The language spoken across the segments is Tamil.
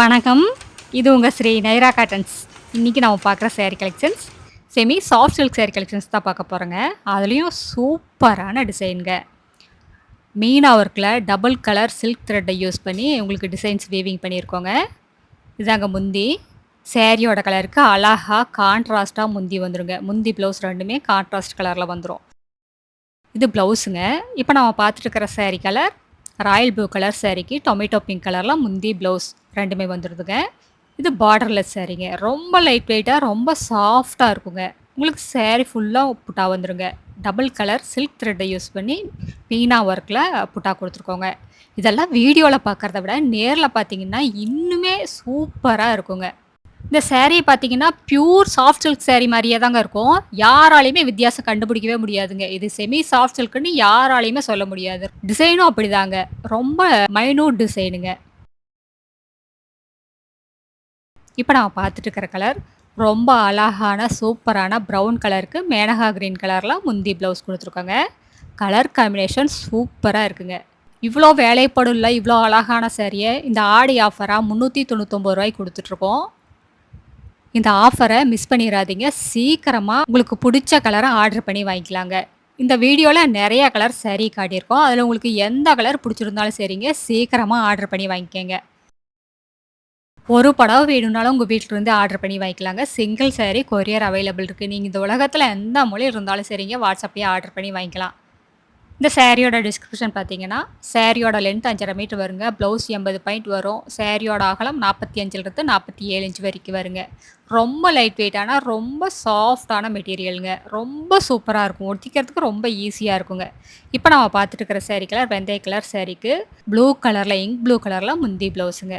வணக்கம். இது உங்கள் ஸ்ரீ நைரா காட்டன்ஸ். இன்றைக்கி நம்ம பார்க்குற sari collections semi soft silk sari collections தான் பார்க்க போகிறோங்க அதுலேயும் சூப்பரான டிசைனுங்க மீனா ஒர்க்கில் டபுள் கலர் சில்க் த்ரெட்டை யூஸ் பண்ணி உங்களுக்கு டிசைன்ஸ் வீவிங் பண்ணியிருக்கோங்க. இதாங்க முந்தி. சேரீயோட கலருக்கு அழகாக கான்ட்ராஸ்ட்டாக முந்தி வந்துடுங்க முந்தி ப்ளவுஸ் ரெண்டுமே கான்ட்ராஸ்ட் கலரில் வந்துடும் இது ப்ளவுஸுங்க இப்போ நம்ம பார்த்துட்டு இருக்கிற sari colour royal blue colour சேரீக்கு tomato pink கலரில் முந்தி ப்ளவுஸ் ரெண்டுமே வந்துடுதுங்க இது பார்டர்லெஸ் சேரீங்க ரொம்ப லைட் வெயிட்டாக ரொம்ப சாஃப்டாக இருக்குங்க. உங்களுக்கு சேரீ ஃபுல்லாக புட்டா வந்துடுங்க டபுள் கலர் சில்க் த்ரெட்டை யூஸ் பண்ணி மீனா ஒர்க்கில் புட்டா கொடுத்துருக்கோங்க. இதெல்லாம் வீடியோவில் பார்க்குறத விட நேரில் பார்த்தீங்கன்னா இன்னுமே சூப்பராக இருக்குங்க. இந்த சேரீ பார்த்தீங்கன்னா பியூர் சாஃப்ட் சில்க் சேரீ மாதிரியே தாங்க இருக்கும். யாராலையுமே வித்தியாசம் கண்டுபிடிக்கவே முடியாதுங்க. இது செமி சாஃப்ட் சில்க்குன்னு யாராலையுமே சொல்ல முடியாது. டிசைனும் அப்படிதாங்க. ரொம்ப மைனூட் டிசைனுங்க இப்போ நான் பார்த்துட்டு இருக்கிற கலர் ரொம்ப அழகான சூப்பரான ப்ரௌன் கலருக்கு மேனகா க்ரீன் கலரில் முந்தி ப்ளவுஸ் கொடுத்துருக்காங்க. கலர் காம்பினேஷன் சூப்பராக இருக்குங்க. இவ்வளோ வேலைப்படும் இல்லை இவ்வளோ அழகான சேரீயை இந்த ஆடி ஆஃபராக முந்நூற்றி தொண்ணூத்தொம்பது ரூபாய்க்கு கொடுத்துட்ருக்கோம் இந்த ஆஃபரை மிஸ் பண்ணிடாதீங்க சீக்கிரமாக உங்களுக்கு பிடிச்ச கலரை ஆர்டர் பண்ணி வாங்கிக்கலாங்க. இந்த வீடியோவில் நிறைய கலர் சரி காட்டியிருக்கோம். அதில் உங்களுக்கு எந்த கலர் பிடிச்சிருந்தாலும் சரிங்க சீக்கிரமாக ஆர்டர் பண்ணி வாங்கிக்கோங்க. ஒரு படம் வேணும்னாலும் உங்கள் வீட்டிலேருந்து ஆர்டர் பண்ணி வாங்கிக்கலாங்க. சிங்கிள் சேரீ கொரியர் அவைலபிள் இருக்குது நீங்கள் இந்த உலகத்தில் எந்த மொழி இருந்தாலும் சரிங்க வாட்ஸ்அப்லேயே ஆர்டர் பண்ணி வாங்கிக்கலாம். இந்த சேரீயோட டிஸ்கிரிப்ஷன் பார்த்தீங்கன்னா சேரீயோட லென்த் அஞ்சரை மீட்டர் வருங்க. ப்ளவுஸ் எண்பது பாயிண்ட் வரும். சேரீயோட அகலம் நாற்பத்தி அஞ்சுலேருந்து நாற்பத்தி ஏழு இன்ச்சு வரைக்கும் வருங்க. ரொம்ப லைட் வெயிட்டான ரொம்ப சாஃப்டான மெட்டீரியலுங்க ரொம்ப சூப்பராக இருக்கும். ஒட்டிக்கிறதுக்கு ரொம்ப ஈஸியாக இருக்குங்க. இப்போ நம்ம பார்த்துட்டு இருக்கிற சேரீ கலர் வெந்தய கலர் சேரீக்கு ப்ளூ கலரில் இங்க் ப்ளூ கலரில் முந்தி ப்ளவுஸுங்க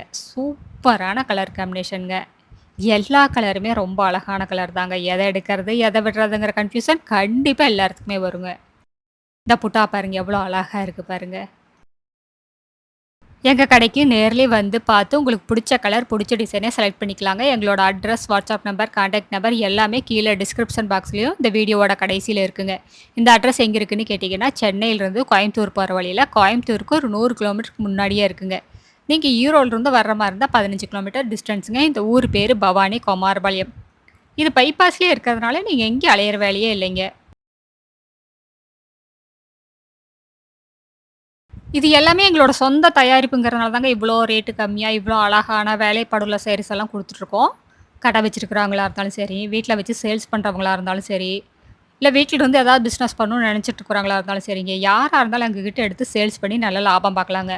சூப்பரான கலர் காம்பினேஷனுங்க எல்லா கலருமே ரொம்ப அழகான கலர் தாங்க. எதை எடுக்கிறது எதை விடுறதுங்கிற கன்ஃபியூஷன் கண்டிப்பாக எல்லாத்துக்குமே வருங்க. இந்த புட்டா பாருங்கள் எவ்வளோ அழகாக இருக்குது பாருங்கள் எங்கள் கடைக்கு நேர்லேயே வந்து பார்த்து உங்களுக்கு பிடிச்ச கலர் பிடிச்ச டிசைனே செலக்ட் பண்ணிக்கலாங்க. எங்களோட address WhatsApp number contact number எல்லாமே கீழே டிஸ்கிரிப்ஷன் பாக்ஸ்லேயும் இந்த வீடியோவோட கடைசியில் இருக்குங்க. இந்த அட்ரஸ் எங்கே இருக்குன்னு கேட்டிங்கன்னா சென்னையிலேருந்து கோயம்புத்தூர் போகிற வழியில் கோயம்புத்தூருக்கு ஒரு நூறு கிலோமீட்டருக்கு முன்னாடியே இருக்குங்க. நீங்கள் ஈரோடுலேருந்து வர்ற மாதிரி இருந்தால் பதினஞ்சு கிலோமீட்டர் டிஸ்டன்ஸுங்க இந்த ஊர் பேர் பவானி குமாரபாளையம். இது பைபாஸ்லேயே இருக்கிறதுனால நீங்கள் எங்கேயும் அலையிற வேலையே இல்லைங்க. இது எல்லாமே எங்களோட சொந்த தயாரிப்புங்கிறனால தாங்க இவ்வளோ ரேட்டு கம்மியாக இவ்வளோ அழகான வேலைப்பாடுள்ள சேரீஸ் எல்லாம் கொடுத்துட்ருக்கோம். கடை வச்சுருக்கிறவங்களா இருந்தாலும் சரி வீட்டில் வச்சு சேல்ஸ் பண்ணுறவங்களா இருந்தாலும் சரி இல்லை வீட்டில் இருந்து ஏதாவது பிஸ்னஸ் பண்ணணும்னு நினச்சிட்டு இருக்கிறவங்களா இருந்தாலும் சரிங்க. யாராக இருந்தாலும் எங்ககிட்ட எடுத்து சேல்ஸ் பண்ணி நல்ல லாபம் பார்க்கலாங்க.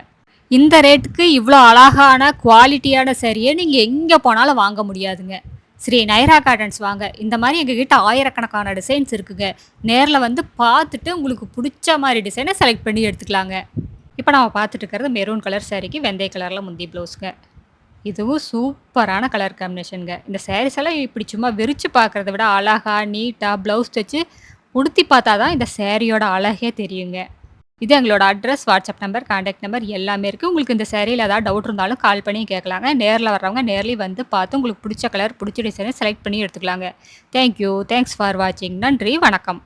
இந்த ரேட்டுக்கு இவ்வளோ அழகான குவாலிட்டியான சரியை நீங்கள் எங்கே போனாலும் வாங்க முடியாதுங்க. ஸ்ரீ நைரா கார்டன்ஸ் வாங்க. இந்த மாதிரி எங்ககிட்ட ஆயிரக்கணக்கான டிசைன்ஸ் இருக்குங்க. நேரில் வந்து பார்த்துட்டு உங்களுக்கு பிடிச்ச மாதிரி டிசைனை செலக்ட் பண்ணி எடுத்துக்கலாங்க. இப்போ நம்ம பார்த்துட்டு இருக்கிறது மெரூன் கலர் சேரீக்கு வெந்தய கலரில் முந்தி ப்ளவுஸுங்க. இதுவும் சூப்பரான கலர் காம்பினேஷனுங்க. இந்த சாரீஸ் எல்லாம் இப்படி சும்மா விரித்து பார்க்குறத விட அழகாக நீட்டாக ப்ளவுஸ் தைச்சு உடுத்தி பார்த்தா தான் இந்த சேரீயோட அழகே தெரியுங்க. இது எங்களோட address WhatsApp number contact number எல்லாமே இருக்குது உங்களுக்கு இந்த சேரீயில் ஏதாவது டவுட் இருந்தாலும் கால் பண்ணி கேட்கலாங்க. நேரில் வர்றவங்க நேர்லேயே வந்து பார்த்து உங்களுக்கு பிடிச்ச கலர் பிடிச்ச டிசைனை செலக்ட் பண்ணி எடுத்துக்கலாங்க. தேங்க்யூ தேங்க்ஸ் ஃபார் வாட்சிங் நன்றி. வணக்கம்.